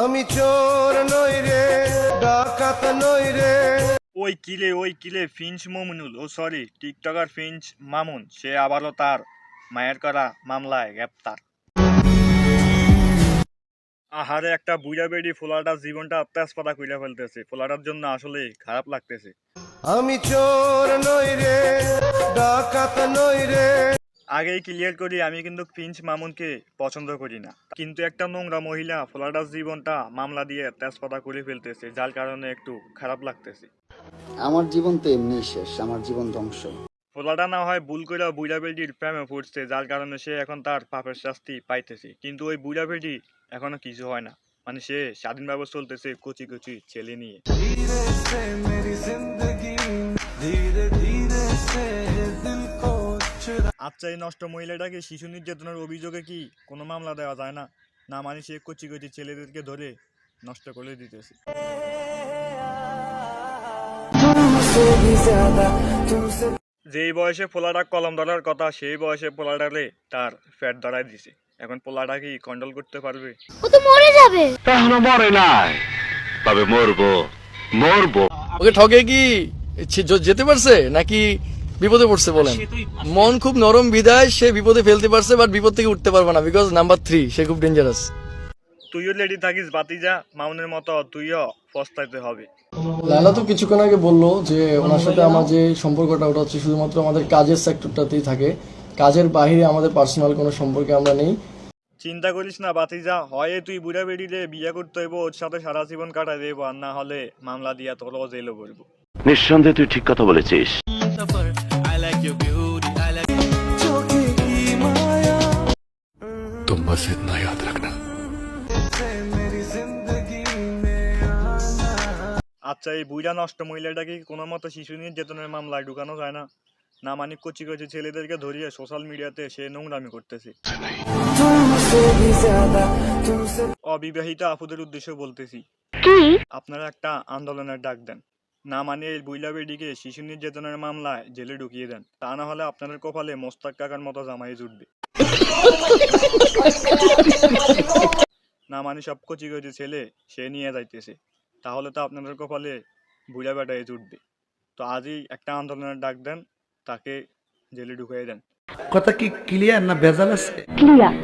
আমি চোর নই রে ডাকাত নই রে। ওই কিলে ওই কিলে ফিঞ্চ মমিনুল? ও সরি টিকটকার ফিঞ্চ মামুন সে আবারও তার মায়ের করা মামলায় গ্রেপ্তার। আহারে একটা বুড়া বেড়ি ফোলাটার জীবনটা তেজপাতা কইরা ফেলতেছে। ফোলাটার জন্য আসলে খারাপ লাগতেছে। আমি চোর নই রে ডাকাত নই রে। আগেই ক্লিয়ার করি আমি কিন্তু ফিঞ্চ মামুনকে পছন্দ করি না। কিন্তু একটা নোংরা মহিলা ফোলাটার জীবনটা মামলা দিয়ে তেজপাতা করে ফেলতেছে যার কারণে একটু খারাপ লাগতেছে। আমার জীবন তো এমনি শেষ আমার জীবন ধ্বংস। ফোলাটা না হয় ভুল করে বুড়া বেটির প্রেমে পড়ছে যার কারণে সে এখন তার পাপের শাস্তি পাইতেছে। কিন্তু ওই বুড়া বেটি এখনও কিছু হয় না মানে সে স্বাধীনভাবে চলতেছে কচি কচি ছেলে নিয়ে। আচ্ছা এই নষ্ট মহিলাটাকে শিশু নির্যাতনের অভিযোগে কি কোনো মামলা দেওয়া যায় না? না মানে সে কচি কচি ছেলেদেরকে ধরে নষ্ট করে দিতেছে। যেই বয়সে পোলাটা কলম ধরার কথা সেই বয়সে পোলাটারে তার ফ্যাট ধরাই দিছে। এখন পোলাটা কি কন্ট্রোল করতে পারবে? ও তো মরে যাবে। এখনও মরে নাই। তবে মরবো মরবো। ওকে ঠকে কি? যেতে পারছে? নাকি বিপদে পড়ছে বলেন। মন খুব নরম বিদায় সে বিপদে ফেলতে পারছে বাট বিপদ থেকে উঠতে পারবে না বিকজ নাম্বার থ্রি সে খুব ডেঞ্জারাস তুইও লেডি থাকিস বাতিজা মাউনের মতো তুইও পস্তাইতে হবে। লালা তো কিছুক্ষণ আগে বলল যে ওনার সাথে আমার যে সম্পর্কটা ওটা হচ্ছে শুধুমাত্র আমাদের কাজের সেক্টরটাতেই থাকে। কাজের বাইরে আমাদের পার্সোনাল কোনো সম্পর্কে আমরা নেই। চিন্তা করিস না বাতিজা হয় তুই বুড়া বেড়িলে বিয়ে করতে হইব ওর সাথে সারা জীবন কাটাই দেব আর না হলে মামলা দিয়া তোরও জেলে পড়ব নিঃসন্দেহে তুই ঠিক কথা বলেছিস। तुम बस इतना याद रखना আচ্ছা এই বুড়া নষ্ট মহিলাটাকে কোনো মতো শিশু নির্যাতনের মামলায় ঢুকানো যায় না না মানে কচি কচি ছেলেদেরকে ধরিয়ে সোশ্যাল মিডিয়াতে সে নোংরামি করতেছে অবিবাহিত আপুদের উদ্দেশ্যে বলতেছি আপনারা একটা আন্দোলনের ডাক দেন না মানে এই বুইলা বেডিকে শিশু নির্যাতনের মামলায় জেলে ঢুকিয়ে দেন তা না হলে আপনাদের কপালে মোস্তাক কাকার মতো জামাই জুটবে না মানে সব কচি কচি ছেলে সে নিয়ে যাইতেছে। তাহলে তো আপনাদের কপালে বুড়া বেটায় জুটবে তো আজই একটা আন্দোলনের ডাক দেন তাকে জেলে ঢুকিয়ে দেন। কথা কি ক্লিয়ার না ভেজাল আছে? ক্লিয়ার